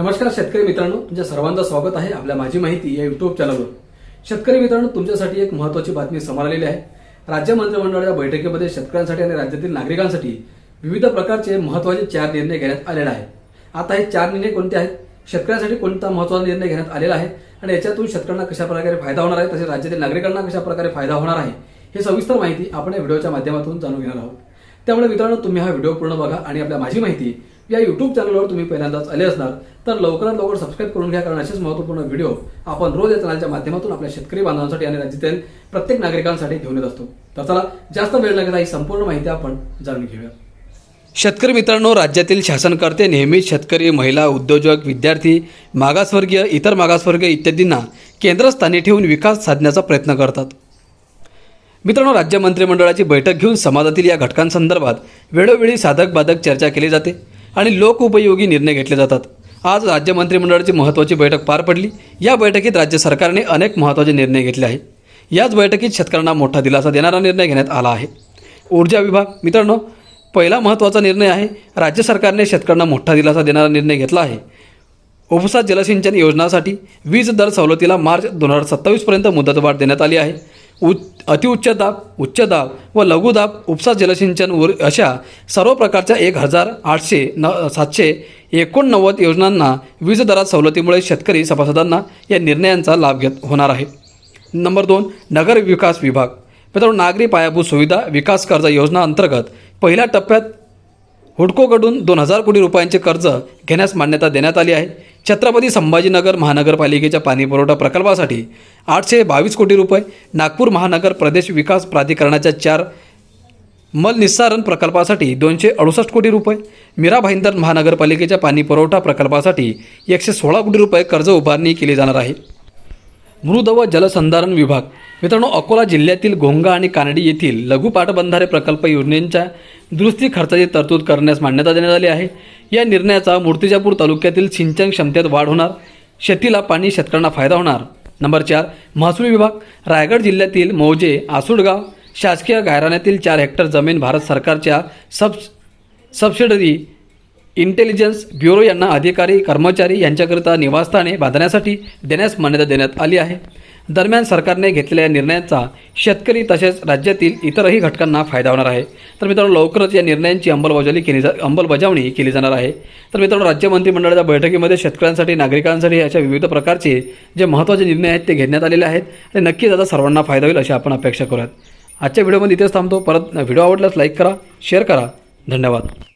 नमस्कार शेतकरी मित्रांनो तुमच्या सर्वांचं स्वागत आहे आपल्या माझी माहिती या युट्यूब चॅनलवर शेतकरी मित्रांनो तुमच्यासाठी एक महत्वाची बातमी समोर आलेली आहे. राज्य मंत्रिमंडळाच्या बैठकीमध्ये शेतकऱ्यांसाठी आणि राज्यातील नागरिकांसाठी विविध प्रकारचे महत्त्वाचे चार निर्णय घेण्यात आलेले आहे आता हे चार निर्णय कोणते आहेत? शेतकऱ्यांसाठी कोणता महत्त्वाचा निर्णय घेण्यात आलेला आहे? आणि याच्यातून शेतकऱ्यांना कशा प्रकारे फायदा होणार आहे? तसेच राज्यातील नागरिकांना कशा प्रकारे फायदा होणार आहे? हे सविस्तर माहिती आपण या व्हिडिओच्या माध्यमातून जाणून घेणार आहोत. त्यामुळे मित्रांनो तुम्ही हा व्हिडिओ पूर्ण बघा आणि आपल्या माझी माहिती या युट्यूब चॅनलवर तुम्ही पहिल्यांदाच आले असणार तर लवकरात लवकर सबस्क्राईब करून घ्या कारण असेच महत्त्वपूर्ण व्हिडिओ आपण रोज या चॅनलच्या माध्यमातून आपल्या शेतकरी बांधवांसाठी आणि राज्यातील प्रत्येक नागरिकांसाठी घेऊन येत असतो. तर चला जास्त वेळ न घेता ही संपूर्ण माहिती आपण जाणून घेऊया. शेतकरी मित्रांनो राज्यातील शासनकर्ते नेहमीच शेतकरी महिला उद्योजक विद्यार्थी मागासवर्गीय इतर मागासवर्गीय इत्यादींना केंद्रस्थानी ठेवून विकास साधण्याचा प्रयत्न करतात. मित्रांनो राज्य मंत्रिमंडळाची बैठक घेऊन समाजातील या घटकांसंदर्भात वेळोवेळी साधक बाधक चर्चा केली जाते. आणि लोकउपयोगी निर्णय घेतले जातात. आज राज्य मंत्रिमंडळाची महत्त्वाची बैठक पार पडली. या बैठकीत राज्य सरकारने अनेक महत्त्वाचे निर्णय घेतले आहे याच बैठकीत शेतकऱ्यांना मोठा दिलासा देणारा निर्णय घेण्यात आला आहे. ऊर्जा विभाग मित्रांनो पहिला महत्त्वाचा निर्णय आहे. राज्य सरकारने शेतकऱ्यांना मोठा दिलासा देणारा निर्णय घेतला आहे. उपसा जलसिंचन योजनासाठी वीज दर सवलतीला मार्च दोन हजार सत्तावीसपर्यंत मुदतवाढ देण्यात आली आहे. उच्च अतिउच्च दाब उच्च दाब व लघुदाब उपसा जलसिंचन वर अशा सर्व प्रकारच्या एक हजार आठशे न सातशे एकोणनव्वद योजनांना वीज दरात सवलतीमुळे शेतकरी सभासदांना या निर्णयांचा लाभ घेत होणार आहे. नंबर दोन नगर विकास विभाग. मित्रांनो नागरी पायाभूत सुविधा विकास कर्ज योजना अंतर्गत पहिल्या टप्प्यात हुडकोकडून दोन हजार कोटी रुपयांचे कर्ज घेण्यास मान्यता देण्यात आली आहे. छत्रपती संभाजीनगर महानगरपालिकेच्या पाणीपुरवठा प्रकल्पासाठी आठशे बावीस कोटी रुपये नागपूर महानगर प्रदेश विकास प्राधिकरणाच्या चार मलनिस्सारण प्रकल्पासाठी दोनशे अडुसष्ट कोटी रुपये मीरा भाईंदर महानगरपालिकेच्या पाणीपुरवठा प्रकल्पासाठी एकशे सोळा कोटी रुपये कर्ज उभारणी केली जाणार आहे. मृद व जलसंधारण विभाग. मित्रांनो अकोला जिल्ह्यातील घोंगा आणि कानडी येथील लघु पाटबंधारे प्रकल्प योजनेच्या दुरुस्ती खर्चाची तरतूद करण्यास मान्यता देण्यात आली आहे. या निर्णयाचा मूर्तिजापूर तालुक्यातील सिंचन क्षमतेत वाढ होणार शेतीला पाणी शेतकऱ्यांना फायदा होणार. नंबर चार महसूल विभाग. रायगड जिल्ह्यातील मौजे आसुडगाव शासकीय गायराण्यातील चार हेक्टर जमीन भारत सरकारच्या सब सबसिडरी इंटेलिजन्स ब्युरो यांना अधिकारी कर्मचारी यांच्याकरिता निवासस्थाने बांधण्यासाठी देण्यास मान्यता देण्यात आली आहे. दरम्यान सरकारने घेतलेल्या या निर्णयाचा शेतकरी तसेच राज्यातील इतरही घटकांना फायदा होणार आहे. तर मित्रांनो लवकरच या निर्णयांची अंमलबजावणी केली जा अंमलबजावणी केली जाणार आहे. तर मित्रांनो राज्य मंत्रिमंडळाच्या बैठकीमध्ये शेतकऱ्यांसाठी नागरिकांसाठी अशा विविध प्रकारचे जे महत्त्वाचे निर्णय आहेत ते घेण्यात आलेले आहेत. आणि नक्कीच आता सर्वांना फायदा होईल अशी आपण अपेक्षा करूयात. आजच्या व्हिडिओमध्ये इथेच थांबतो. परत व्हिडिओ आवडल्यास लाईक करा शेअर करा. धन्यवाद.